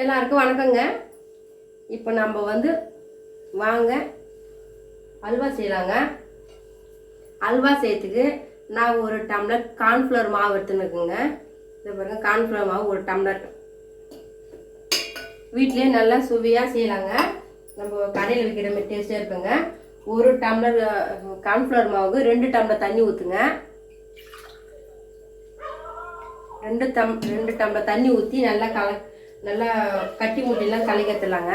எல்லாருக்கும் வணக்கங்க. இப்போ நம்ம வந்து வாங்க. அல்வா செய்யலாங்க. அல்வா செய்யறதுக்கு நான் ஒரு டம்ளர் கார்ன்ஃப்ளவர் மாவு எடுத்துனுக்குங்க இதை பாருங்க கார்ன்ஃப்ளவர் மாவு ஒரு டம்ளர். வீட்லேயே நல்லா சுவையாக செய்யலாங்க. நம்ம கடையில் விற்கிற மாதிரி டேஸ்ட்டாக இருக்குங்க. ஒரு டம்ளர் கார்ன்ஃப்ளவர் மாவுக்கு ரெண்டு டம்ளர் தண்ணி ஊற்றுங்க ரெண்டு டம் ரெண்டு டம்ளர் தண்ணி ஊற்றி நல்லா கல நல்லா கட்டி முட்டிலாம் கலக்கத்துலாங்க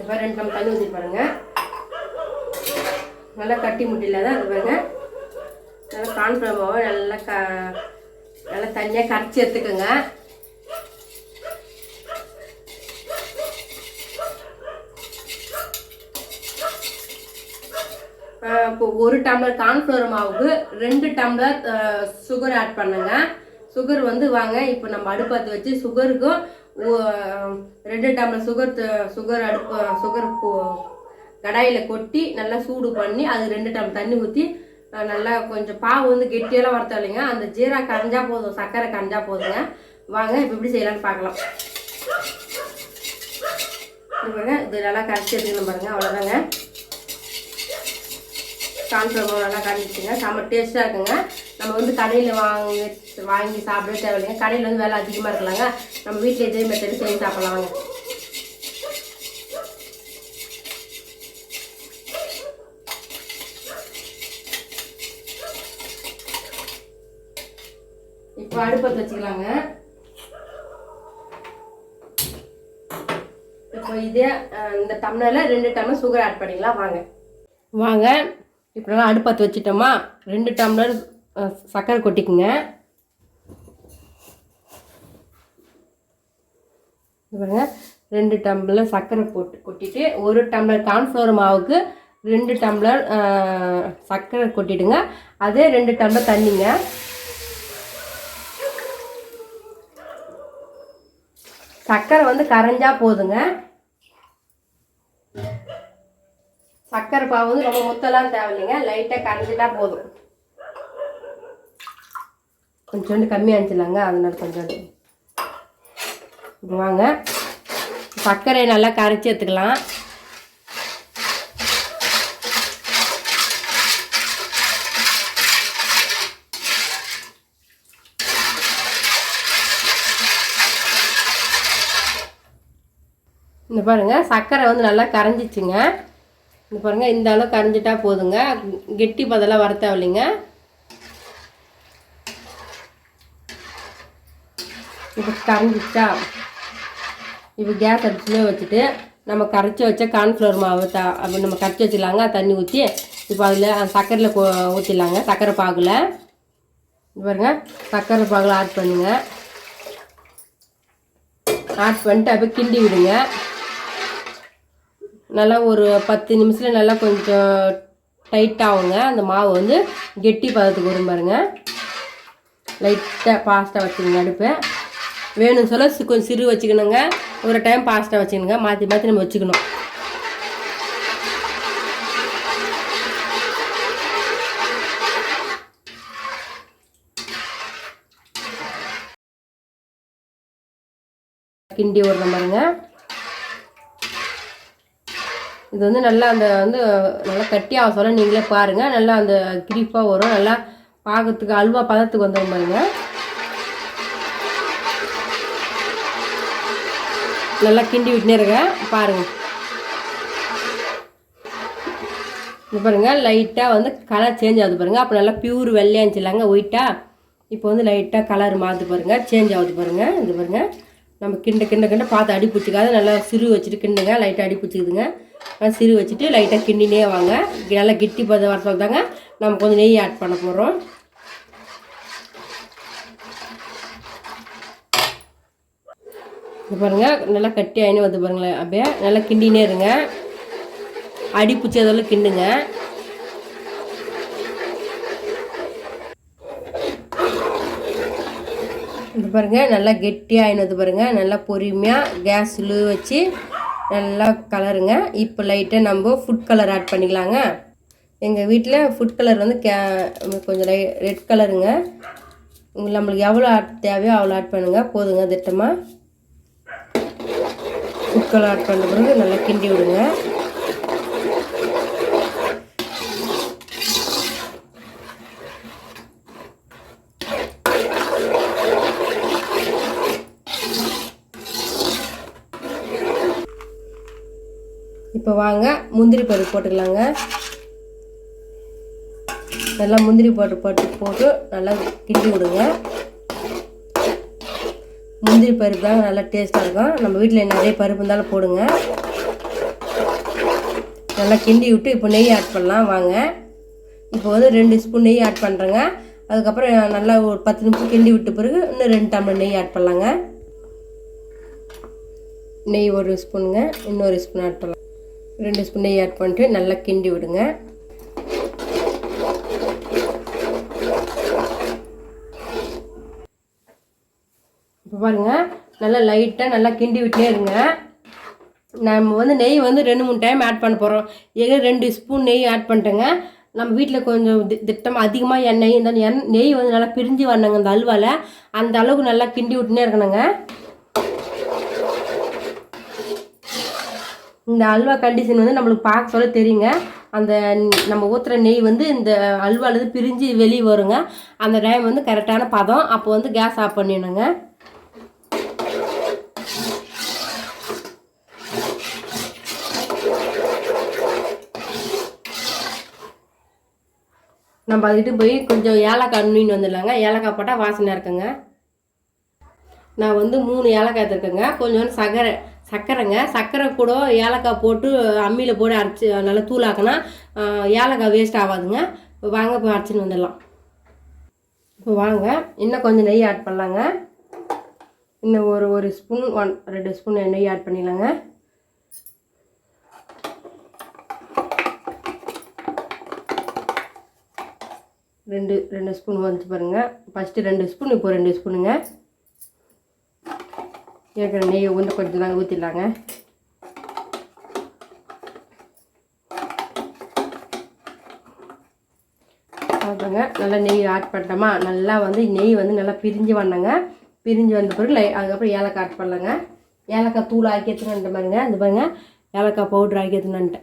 இப்போ ரெண்டு டம்ளர் தண்ணி ஊற்றி பாருங்க. நல்லா கட்டி முட்டியில் தான் அது பாருங்க. நல்லா கான்ஃபிளவர் நல்லா க நல்லா தனியாக கரைச்சி எடுத்துக்கோங்க. இப்போ ஒரு டம்ளர் கார்ன்ஃப்ளவர் மாவுக்கு ரெண்டு டம்ளர் சுகர் ஆட் பண்ணுங்க. சுகர் வந்து வாங்க இப்போ நம்ம அடுப்பத்து வச்சு சுகருக்கும் ரெண்டு டம்ளர் சுகர் சுகர் அடுப்பு சுகர் கடாயில் கொட்டி நல்லா சூடு பண்ணி அது ரெண்டு டம்ளர் தண்ணி ஊற்றி நல்லா கொஞ்சம் பாவு வந்து கெட்டியெல்லாம் வறுத்தாலிங்க அந்த ஜீரா கரைஞ்சா போதும் சர்க்கரை கரைஞ்சா போதுங்க. வாங்க இப்போ எப்படி செய்யலாம்னு பார்க்கலாம். பாருங்க இது நல்லா கரைச்சி எடுத்துக்கணும் பாருங்க அவ்வளோதாங்க கான்ஃபிளவர் நல்லா கரைச்சிங்க செம்ம டேஸ்ட்டாக இருக்குங்க. நம்ம வந்து கடையில் வாங்கி வாங்கி சாப்பிட தேவையில்லைங்க. கடையில் வந்து வேலை அதிகமாக இருக்கலாங்க. நம்ம வீட்டில் இதே மெத்தட் செஞ்சு சாப்பிடலாம் இப்போ அடுப்பை வச்சுக்கலாங்க. இப்போ இதே இந்த டம்ளரில் ரெண்டு டம்ளர் சுகர் ஆட் பண்ணிக்கலாம். வாங்க. வாங்க. இப்போ அடுப்பத்து வச்சுட்டோமா? ரெண்டு டம்ளர் சக்கரை சர்க்கரை கொட்டிக்குங்க. பாருங்க. ரெண்டு டம்ளர் சர்க்கரை போட்டு கொட்டிட்டு ஒரு டம்ளர் கார்ன்ஃப்ளவர் மாவுக்கு ரெண்டு டம்ளர் சர்க்கரை கொட்டிடுங்க. அதே ரெண்டு டம்ளர் தண்ணிங்க. சர்க்கரை வந்து கரைஞ்சா போதுங்க. சர்க்கரை பாவு வந்து ரொம்ப முத்தலாம் தேவையில்லைங்க. லைட்டாக கரைஞ்சிட்டா போதும். கொஞ்சோண்டு கம்மியாக இருந்துச்சுலாங்க அதனால கொஞ்சோண்டு. வாங்க. சர்க்கரையை நல்லா கரைச்சி எடுத்துக்கலாம். இந்த பாருங்க. சர்க்கரை வந்து நல்லா கரைஞ்சிச்சுங்க. இங்கே பாருங்கள் இந்த அளவு கரைஞ்சிட்டா போதுங்க. கெட்டி பதெல்லாம் வர தேவையில்லைங்க. இப்போ கரைஞ்சிச்சா? இப்போ கேஸ் அடுப்புலேயே வச்சுட்டு நம்ம கரைச்சி வச்ச கார்ன்ஃப்ளவர் மாவு த அப்படி நம்ம கரைச்சி வச்சுக்கலாங்க தண்ணி ஊற்றி இப்போ அதில் சர்க்கரையில் கொ ஊற்றிடலாங்க சர்க்கரை பாகில். பாருங்க சர்க்கரை பாகில் ஆட் பண்ணுங்கள் ஆட் பண்ணிட்டு அப்படியே கிண்டி விடுங்க. நல்லா ஒரு பத்து நிமிஷத்தில் நல்லா கொஞ்சம் டைட்டாகுங்க அந்த மாவு வந்து கெட்டி பதத்துக்கு வரும் பாருங்க. லைட்டாக பாஸ்ட்டாக வச்சுக்கோங்க அடுப்பு வேணும் சொல்ல சி- கொஞ்சம் சிறு வச்சுக்கணுங்க. ஒரு டைம் பாஸ்ட்டாக வச்சுக்கணுங்க. மாற்றி மாற்றி நம்ம வச்சுக்கணும். கிண்டி விடுற பாருங்க. இது வந்து நல்லா அந்த வந்து நல்லா கட்டியாக சொல்ல நீங்களே பாருங்கள் நல்லா அந்த கிரிப்பாக வரும். நல்லா பார்க்கறதுக்கு அல்வா பதத்துக்கு வந்துடும் பாருங்க. நல்லா கிண்டி விட்டுனே இருங்க. பாருங்கள் இது பாருங்கள் லைட்டாக வந்து கலர் சேஞ்ச் ஆகுது பாருங்கள் அப்போ நல்லா பியூர் வெள்ளையா இருந்துச்சுலாங்க ஒயிட்டா இப்போ வந்து லைட்டாக கலர் மாறுது பாருங்க சேஞ்ச் ஆகுது பாருங்கள் இது பாருங்கள் நம்ம கிண்ட கிண்ட கிண்ட பார்த்து அடி பிடிச்சிக்காத நல்லா சிறு வச்சுட்டு கிண்டுங்க லைட்டாக அடி பிடிச்சிக்குதுங்க. சிறு வச்சுட்டு லைட்டாக கிண்டினே வாங்க. நல்லா கெட்டி பதம் வர சொல்லிட்டாங்க நம்ம கொஞ்சம் நெய் ஆட் பண்ண போகிறோம் பாருங்கள் பாருங்க நல்லா கட்டி ஆயினு வந்து பாருங்களேன் அப்படியே. நல்லா கிண்டினே இருங்க. அடி பிடிச்சதெல்லாம் கிண்டுங்க. இது பாருங்கள் நல்லா கெட்டியாக ஆயினது நல்லா பொறுமையாக கேஸ் லூ வச்சு நல்லா கலருங்க. இப்போ லைட்டாக நம்ம ஃபுட் கலர் ஆட் பண்ணிக்கலாங்க. எங்கள் வீட்டில் ஃபுட் கலர் வந்து கே கொஞ்சம் லை ரெட் கலருங்க உங்களுக்கு நம்மளுக்கு எவ்வளோ ஆட் தேவையோ அவ்வளோ ஆட் பண்ணுங்கள் போதுங்க திட்டமாக ஃபுட் கலர் ஆட் பண்ண பிறகு நல்லா கிண்டி விடுங்க. இப்போ வாங்க முந்திரி பருப்பு போட்டுக்கலாங்க. நல்லா முந்திரி போட்டு போட்டு போட்டு நல்லா கிண்டி விடுங்க. முந்திரி பருப்பு தாங்க நல்லா டேஸ்ட்டாக இருக்கும். நம்ம வீட்டில் நிறைய பருப்பு இருந்தாலும் போடுங்க. நல்லா கிண்டி விட்டு இப்போ நெய் ஆட் பண்ணலாம். வாங்க. இப்போ வந்து ரெண்டு ஸ்பூன் நெய் ஆட் பண்ணுறேங்க அதுக்கப்புறம் நல்லா ஒரு பத்து நிமிஷம் கிண்டி விட்ட பிறகு இன்னும் ரெண்டு டம்ளர் நெய் ஆட் பண்ணலாங்க. நெய் ஒரு ஸ்பூனுங்க இன்னொரு ஸ்பூன் ஆட் பண்ணலாம். ரெண்டு ஸ்பூன் ஆட் பண்ணிட்டு நல்லா கிண்டி விடுங்க. இப்போ பாருங்க நல்லா லைட்டாக நல்லா கிண்டி விட்டே இருங்க. நம்ம வந்து நெய் வந்து ரெண்டு மூணு டைம் ஆட் பண்ண போகிறோம் ஏங்க ரெண்டு ஸ்பூன் நெய் ஆட் பண்ணிட்டேங்க. நம்ம வீட்டில் கொஞ்சம் தி- திட்டமாக அதிகமாக எண்ணெய் இந்த எண் நெய் வந்து நல்லா பிரிஞ்சு வரணுங்க இந்த அல்வாவில் அந்த அளவுக்கு நல்லா கிண்டி விட்டுனே இருக்கணுங்க. இந்த அல்வா கண்டிஷன் வந்து நம்மளுக்கு பார்க்க சொல்ல தெரியுங்க. அந்த நம்ம ஊற்றுற நெய் வந்து இந்த அல்வாலேருந்து பிரிஞ்சு வெளியே வருங்க. அந்த டைம் வந்து கரெக்டான பதம். அப்போ வந்து கேஸ் ஆஃப் பண்ணிடணுங்க. நம்ம அதுக்கிட்ட போய் கொஞ்சம் ஏலக்காய் நுண்ணின்னு வந்துடலாங்க. ஏலக்காய் போட்டால் வாசனை இருக்குங்க. நான் வந்து மூணு ஏலக்காய் எடுத்துருக்கேங்க. கொஞ்சோண்டு சகரை சர்க்கரைங்க சர்க்கரை கூட ஏலக்காய் போட்டு அம்மியில் போட்டு அரைச்சி நல்லா தூளாக்கினா ஏலக்காய் வேஸ்ட் ஆகாதுங்க. இப்போ வாங்க போய் அரைச்சின்னு வந்துடலாம். இப்போ வாங்க. இன்னும் கொஞ்சம் நெய் ஆட் பண்ணலாங்க. இன்னும் ஒரு ஒரு ஸ்பூன் ஒன் ரெண்டு ஸ்பூன் நெய் ஆட் பண்ணிடலாங்க. ரெண்டு ரெண்டு ஸ்பூன் வந்துச்சு பாருங்கள் ஃபஸ்ட்டு ரெண்டு ஸ்பூன் இப்போ ரெண்டு ஸ்பூனுங்க இருக்கிற நெய்யை வந்து கொஞ்சம் நாங்கள் ஊற்றிடலாங்க பார்த்துங்க நல்லா நெய் ஆட் பண்ணிட்டோமா? நல்லா வந்து நெய் வந்து நல்லா பிரிஞ்சு வந்தங்க பிரிஞ்சு வந்த பிறகு லை அதுக்கப்புறம் ஏலக்காய் ஆட் பண்ணலாங்க. ஏலக்காய் தூள் ஆக்கி எடுத்துன்னு பாருங்க. அந்த பாருங்க ஏலக்காய் பவுட்ரு ஆக்கி எடுத்துன்னு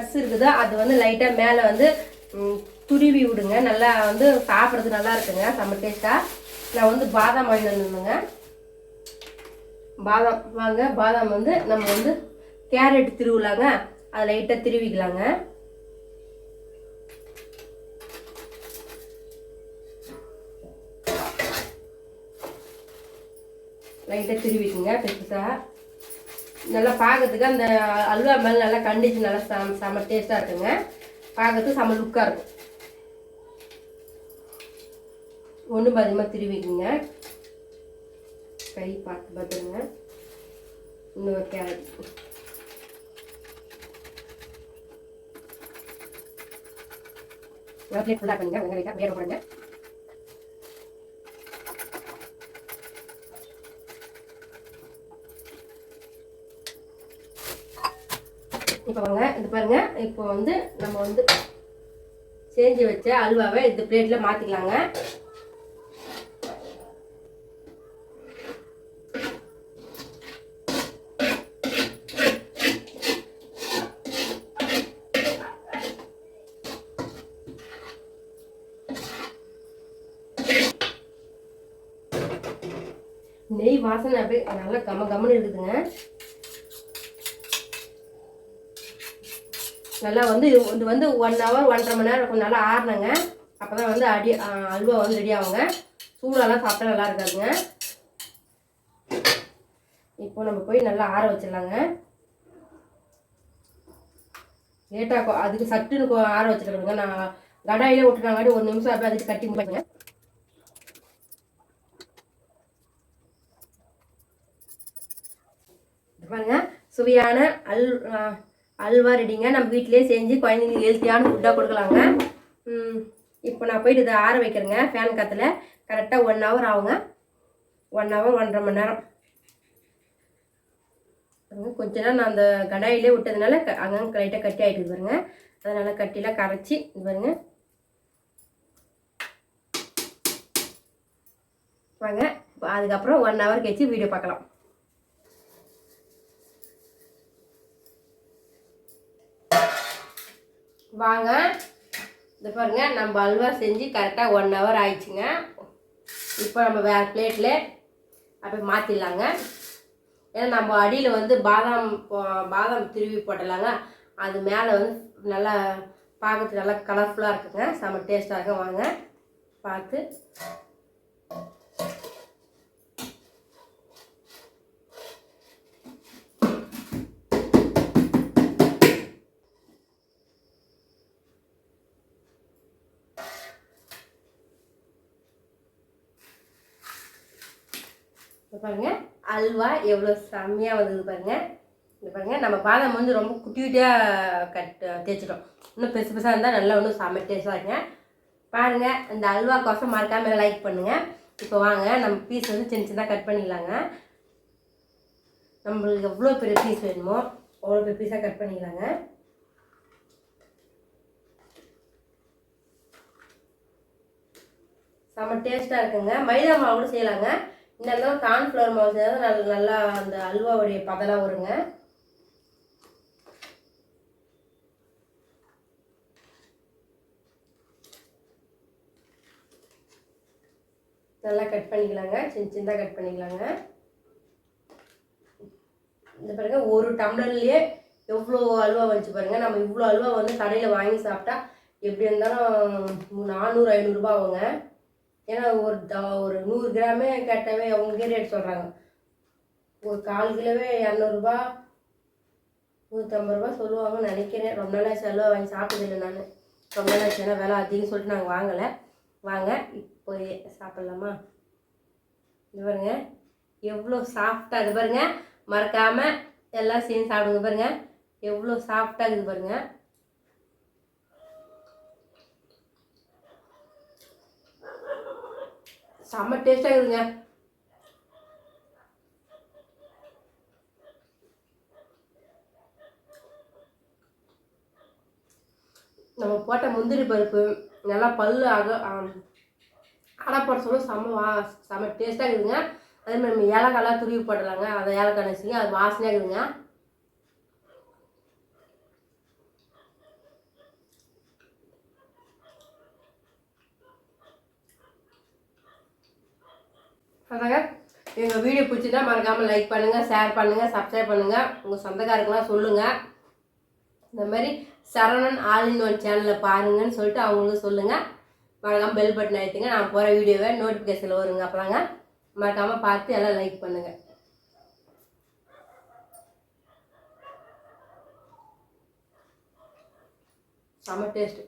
நட்ஸ் இருக்குதோ. அது வந்து லைட்டாக மேலே வந்து துருவி விடுங்க. நல்லா வந்து சாப்பிட்றது நல்லா இருக்குங்க. செம்ம டேஸ்ட்டாக நான் வந்து பாதாம் வாங்கி வந்துருந்தேங்க. பாதாம் வாங்க. பாதாம் வந்து நம்ம வந்து கேரட் திருவிழாங்க. அதை லைட்டாக திருவிக்கலாங்க. லைட்டாக திருவிக்குங்க பெருசாக நல்லா பார்க்கறதுக்கு அந்த அல்வா மேலே நல்லா கண்டிச்சு நல்லா செம செம டேஸ்ட்டாக இருக்குங்க. பார்க்கறதுக்கு செம லுக்காக இருக்கும். ஒன்றும் பாதியமாக திருவிக்குங்க கை பார்த்து பார்த்துருங்க இன்னொரு கேரட் ஒரு பிளேட் ஃபுல்லாக பண்ணுங்க போடுங்க. இப்போ இது பாருங்க. இப்போ வந்து நம்ம வந்து செஞ்சு வச்ச அல்வாவை இந்த பிளேட்டில் மாற்றிக்கலாங்க நெய் வாசனை அப்படியே நல்லா கம கமன்னு இருக்குதுங்க. நல்லா வந்து இது வந்து ஒன் ஹவர் ஒன்றரை மணி நேரம் கொஞ்சம் நல்லா ஆறினங்க. அப்போ தான் வந்து அடி அல்வா வந்து ரெடி ஆகுங்க. சூடாலாம் சாப்பிட்டா நல்லா இருக்காதுங்க. இப்போ நம்ம போய் நல்லா ஆற வச்சிடலாங்க. லேட்டாக அதுக்கு சட்டுன்னு ஆற வச்சிருக்கணுங்க நான் கடாயிலே விட்டுனாங்காடி ஒரு நிமிஷம் அப்படியே அதுக்கு கட்டி முடிச்சுங்க பாருங்க. சுவையான அல் அல்வா ரெடிங்க நம்ம வீட்டிலேயே செஞ்சு குழந்தைங்களுக்கு ஹெல்த்தியான ஃபுட்டாக கொடுக்கலாங்க. இப்போ நான் போயிட்டு இதை ஆற வைக்கிறேங்க. ஃபேன் காற்றுல கரெக்டாக ஒன் ஹவர் ஆகுங்க. ஒன் ஹவர் ஒன்றரை மணி நேரம். கொஞ்ச நேரம் நான் அந்த கடாயிலே விட்டதுனால க- அங்கங்க லைட்டாக கட்டி ஆகிட்டு பாருங்க. அதனால் கட்டிலாம் கரைச்சி இது பாருங்க. வாங்க அதுக்கப்புறம் ஒன் ஹவர் கழிச்சு வீடியோ பார்க்கலாம். வாங்க. இந்த பாருங்க நம்ம அல்வா செஞ்சு கரெக்டாக ஒன் ஹவர் ஆயிடுச்சுங்க. இப்போ நம்ம வேறு பிளேட்டில் அப்படியே மாற்றிடலாங்க ஏன்னா நம்ம அடியில் வந்து பாதாம் போ- பாதாம் திருவி போட்டலாங்க அது மேலே வந்து நல்லா பார்க்கறதுக்கு நல்லா கலர்ஃபுல்லாக இருக்குங்க. செம்ம டேஸ்ட்டாக இருக்கும் வாங்க பார்த்து. பாருங்க. அல்வா எவ்வளோ செம்மையாக வந்தது பாருங்க. இது பாருங்க நம்ம பாதாம் வந்து ரொம்ப குட்டி குட்டியாக கட் தேய்ச்சிட்டோம். இன்னும் பெருசு பெருசாக இருந்தால் நல்லா இன்னும் செம்ம டேஸ்ட்டாக இருக்குங்க. பாருங்க இந்த அல்வா கோசம் மறக்காமல் லைக் பண்ணுங்க. இப்போ வாங்க நம்ம பீஸ் வந்து சின்ன சின்னதாக கட் பண்ணிக்கலாங்க. நம்மளுக்கு எவ்வளோ பெரிய பீஸ் வேணுமோ அவ்வளோ பெரிய பீஸாக கட் பண்ணிக்கலாங்க. செம்ம டேஸ்ட்டாக இருக்குங்க. மைதா மாவு கூட செய்யலாங்க. இன்னும் கார்ன்ஃப்ளவர் மாவு செய்தால் நல்ல நல்லா அந்த அல்வாவுடைய பதலாம் வருங்க நல்லா கட் பண்ணிக்கலாங்க. சின்ன சின்னதாக கட் பண்ணிக்கலாங்க. இந்த பாருங்க ஒரு டம்ளர்லேயே எவ்வளோ அல்வா வச்சு பாருங்க. நம்ம இவ்வளோ அல்வா வந்து கடையில் வாங்கி சாப்பிட்டா எப்படி இருந்தாலும் நானூறு ஐநூறுரூபா ஆகுங்க. ஏன்னா ஒரு ஒரு நூறு கிராமே கேட்டாவே அவங்களுக்கே ரேட் சொல்கிறாங்க ஒரு கால் கிலோவே இரநூறுபா நூற்றம்பது ரூபா சொல்லுவாங்கன்னு நினைக்கிறேன். ரொம்ப நாளாக செலவு வாங்கி சாப்பிட்டதில்லை நான். ரொம்ப நாளாச்சு ஏன்னா விலை அதிகம் சொல்லிட்டு நாங்கள் வாங்கலை. வாங்க இப்போ சாப்பிட்லாமா? இது பாருங்க எவ்வளோ சாஃப்டாக இது பாருங்க. மறக்காமல் எல்லாம் சேர்ந்து சாப்பிடுங்க பாருங்க. எவ்வளோ சாஃப்டாக இருக்குது பாருங்கள் செம்ம டேஸ்ட்டாக இருக்குதுங்க நம்ம போட்ட முந்திரி பருப்பு நல்லா பல்லு அக ஆம், சொல்ல செம்ம வா செம்ம டேஸ்ட்டாக இருக்குதுங்க. அதே மாதிரி நம்ம ஏலக்காய்லாம் துருவி போடலாங்க அதை ஏலக்காய் நசுங்க அது வாசனையாக இருக்குதுங்க. அதாங்க எங்கள் வீடியோ பிடிச்சிட்டா மறக்காமல் லைக் பண்ணுங்கள் ஷேர் பண்ணுங்கள் சப்ஸ்கிரைப் பண்ணுங்கள் உங்கள் சொந்தக்காரங்களாம் சொல்லுங்கள் இந்த மாதிரி சரவணன் ஆல் இன் ஒன் சேனலில் பாருங்கன்னு சொல்லிட்டு அவங்களுக்கு சொல்லுங்கள் மறக்காமல் பெல் பட்டன் அழுத்துங்க. நான் போகிற வீடியோவை நோட்டிஃபிகேஷனில் வருங்க. அப்போலாங்க மறக்காமல் பார்த்து எல்லாம் லைக் பண்ணுங்கள் செம்ம டேஸ்ட்டு